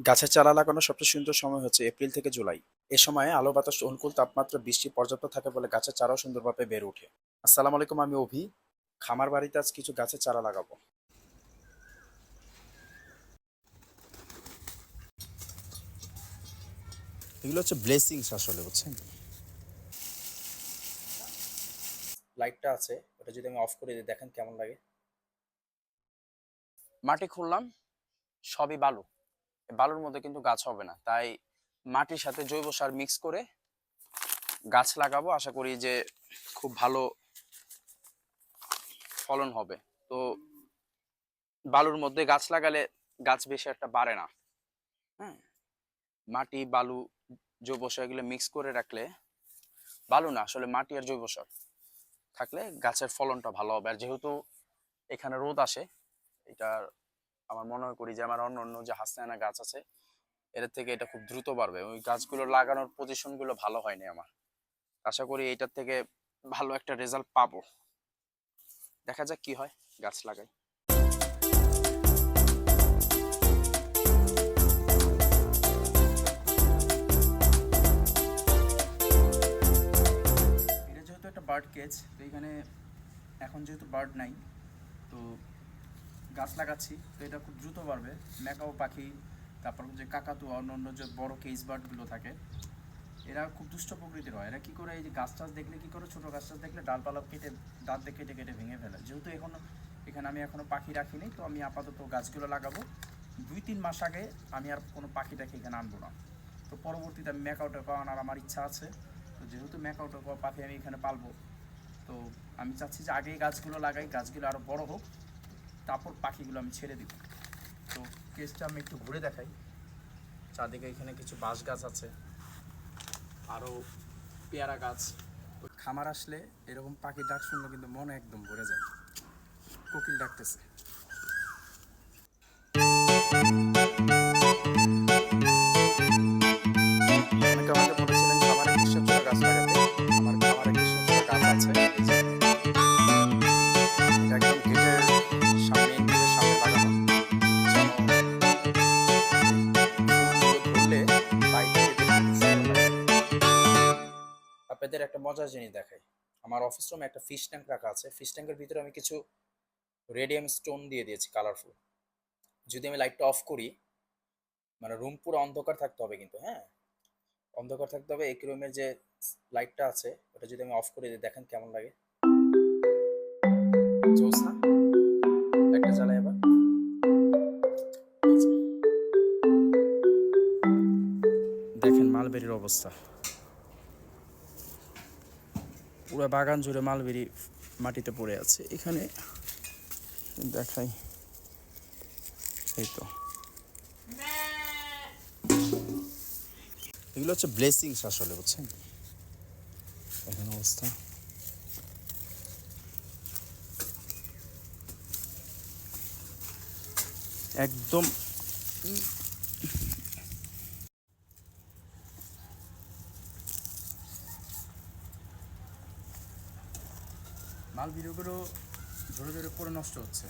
গাছের চারা লাগানোর সবচেয়ে সুন্দর সময় হচ্ছে এপ্রিল থেকে জুলাই। এ সময়ে আলো বাতাস, অনুকূল তাপমাত্রা, বৃষ্টি পর্যাপ্ত থাকে বলে গাছের চারাও সুন্দরভাবে বেড়ে ওঠে। আসসালামু আলাইকুম, আমি অভি। খামার বাড়িতে আজ কিছু গাছের চারা লাগাবো। এগুলো হচ্ছে ব্লেসিংস আসলে বুঝছেন? লাইটটা আছে, ওটা যদি আমি অফ করে দিই, দেখেন কেমন লাগে। মাটি খুললাম, সবই বালু। বালুর মধ্যে কিন্তু গাছ হবে না। তাই মাটির সাথে জৈব সার মিক্স করে গাছ লাগাবো। আশা করি যে খুব ভালো ফলন হবে। তো বালুর মধ্যে গাছ লাগালে গাছ বেশি একটা বাড়ে না। হ্যাঁ? মাটি, বালু, জৈব সার এগুলো মিক্স করে রাখলে বালু না, আসলে মাটি আর জৈব সার থাকলে গাছের ফলনটা ভালো হবে। আর যেহেতু এখানে রোদ আসে এটার আমার মনে করি যে আমার অন্য অন্য যে হাসনায়না গাছ আছে, এর থেকে এটা খুব দ্রুত বাড়বে। ওই গাছগুলো লাগানোর পজিশনগুলো ভালো হয়নি আমার। আশা করি এইটার থেকে ভালো একটা রেজাল্ট পাবো। দেখা যাক কি হয় গাছ লাগাই। এটা যেহেতু একটা বার্ড কেজ তো এখানে এখন যেহেতু বার্ড নাই, তো গাছ লাগাচ্ছি, তো এটা খুব দ্রুত বাড়বে। ম্যাকাও পাখি, তারপর যে কাকাতুয়া, অন্য অন্য যে বড় কেজ বার্ডগুলো থাকে, এরা খুব দুষ্ট প্রকৃতির হয়। এরা কী করে এই যে গাছ টাছ দেখলে কী করে? ছোটো গাছ টাছ দেখলে ডালপালা কেটে, দাঁত দিয়ে কেটে কেটে ভেঙে ফেলে। যেহেতু এখনও, এখানে আমি এখনও পাখি রাখিনি, তো আমি আপাতত গাছগুলো লাগাবো। দুই তিন মাস আগে আমি আর কোনো পাখি টাখি এখানে আনব না। তো পরবর্তীতে আমি ম্যাকাও টেকাও আনার আমার ইচ্ছা আছে। তো যেহেতু ম্যাকাও টেকাও পাখি আমি এখানে পালবো, তো আমি চাচ্ছি যে আগেই গাছগুলো লাগাই, গাছগুলো আরও বড় হোক। তারপর পাখিগুলো আমি ছেড়ে দিব। তো কেসটা আমি একটু ঘুরে দেখাই। চারদিকে এখানে কিছু বাঁশ গাছ আছে আরও পেয়ারা গাছ। খামার আসলে এরকম পাখি ডাক শুনলে কিন্তু মন একদম ভরে যায়। কোকিল ডাকতেছে। আপনাদের একটা মজার জিনিস দেখাই। আমার অফিস রুমে একটা ফিশ ট্যাঙ্ক রাখা আছে। ফিশ ট্যাঙ্কের ভিতরে আমি কিছু রেডিয়াম স্টোন দিয়ে দিয়েছি কালারফুল যদি আমি লাইটটা অফ করি মানে রুম পুরো অন্ধকার থাকতে হবে কিন্তু হ্যাঁ? অন্ধকার থাকতে হবে এক রুমের যে লাইটটা আছে, ওটা যদি আমি অফ করে দিই দেখেন কেমন লাগে। দেখেন মালবেরির অবস্থা। পুরো বাগান জুড়ে মালবেরি মাটিতে পড়ে আছে। এখানে দেখাই। এই তো। এগুলো হচ্ছে ব্লেসিংস আসলে বুঝছেন? এখানে অবস্থা। একদম মাল ভিডিওগুলো ধরে ধরে পরে নষ্ট হচ্ছে।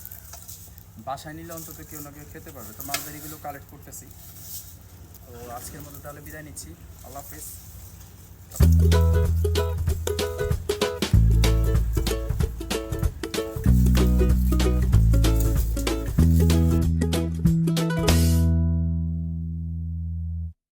বাসায় নিলে অন্তত কেউ না কেউ খেতে পারবে। তো মালদারিগুলো কালেক্ট করতেছি। তো আজকের মতো তাহলে বিদায় নিচ্ছি। আল্লাহ হাফেজ।